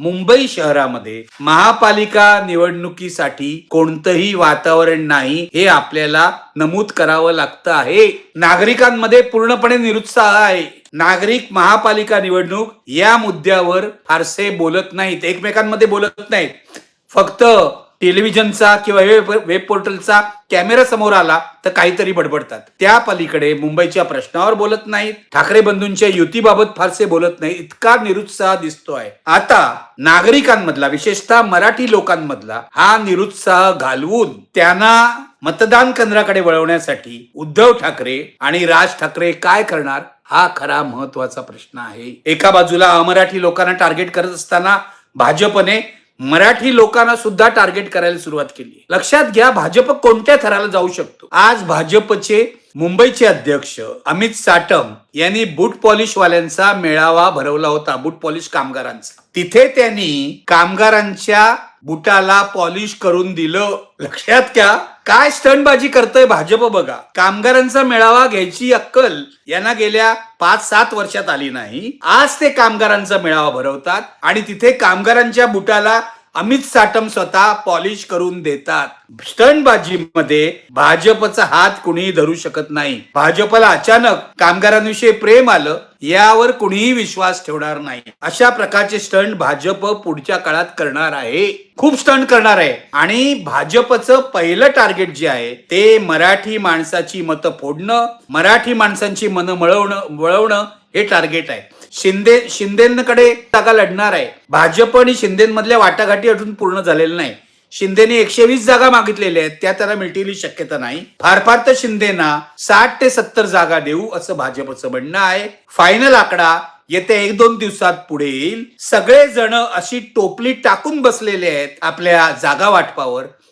मुंबई शहरामध्ये महापालिका निवडणुकीसाठी कोणतंही वातावरण नाही हे आपल्याला नमूद करावं लागतं आहे. नागरिकांमध्ये पूर्णपणे निरुत्साह आहे. नागरिक महापालिका निवडणूक या मुद्द्यावर फारसे बोलत नाहीत एकमेकांमध्ये बोलत नाहीत. फक्त टेलिव्हिजनचा किंवा वेब वेब पोर्टलचा कॅमेरा समोर आला तर काहीतरी बडबडतात. त्या पलीकडे मुंबईच्या प्रश्नावर बोलत नाहीत. ठाकरे बंधूंच्या युतीबाबत फारसे बोलत नाही इतका निरुत्साह दिसतोय. आता नागरिकांमधला विशेषतः मराठी लोकांमधला हा निरुत्साह घालवून त्यांना मतदान केंद्राकडे वळवण्यासाठी उद्धव ठाकरे आणि राज ठाकरे काय करणार हा खरा महत्त्वाचा प्रश्न आहे. एका बाजूला अमराठी लोकांना टार्गेट करत असताना भाजपने मराठी लोकांना सुद्धा टार्गेट करायला सुरुवात केली लक्षात घ्या भाजप कोणत्या थराला जाऊ शकतो? आज भाजपचे मुंबईचे अध्यक्ष अमित साटम यांनी बूट पॉलिश वाल्यांचा मेळावा भरवला होता बूट पॉलिश कामगारांचा. तिथे त्यांनी कामगारांच्या बुटाला पॉलिश करून दिलं. लक्षात घ्या काय स्टंटबाजी करतय भाजप बघा. कामगारांचा मेळावा घ्यायची अक्कल यांना गेल्या पाच सात वर्षात आली नाही. आज ते कामगारांचा मेळावा भरवतात आणि तिथे कामगारांच्या बुटाला अमित साटम स्वतः पॉलिश करून देतात. स्टंटबाजीमध्ये भाजपचा हात कुणीही धरू शकत नाही. भाजपला अचानक कामगारांविषयी प्रेम आलं यावर कुणीही विश्वास ठेवणार नाही. अशा प्रकारचे स्टंट भाजप पुढच्या काळात करणार आहे. खूप स्टंट करणार आहे. आणि भाजपचं पहिलं टार्गेट जे आहे ते मराठी माणसाची मतं फोडणं मराठी माणसांची मनं मळवणं वळवणं हे टार्गेट आहे. शिंदे शिंदेकडे जागा लढणार आहे. भाजप आणि शिंदेमधल्या वाटाघाटी अजून पूर्ण झालेल्या नाही. शिंदेने एकशे वीस जागा मागितलेल्या आहेत त्या त्याला मिळतील शक्यता नाही. फार फार तर शिंदेना साठ ते सत्तर जागा देऊ असं भाजपचं म्हणणं आहे. फायनल आकडा येत्या एक दोन दिवसात पुढे येईल. सगळे जण अशी टोपली टाकून बसलेले आहेत आपल्या जागा वाटपावर.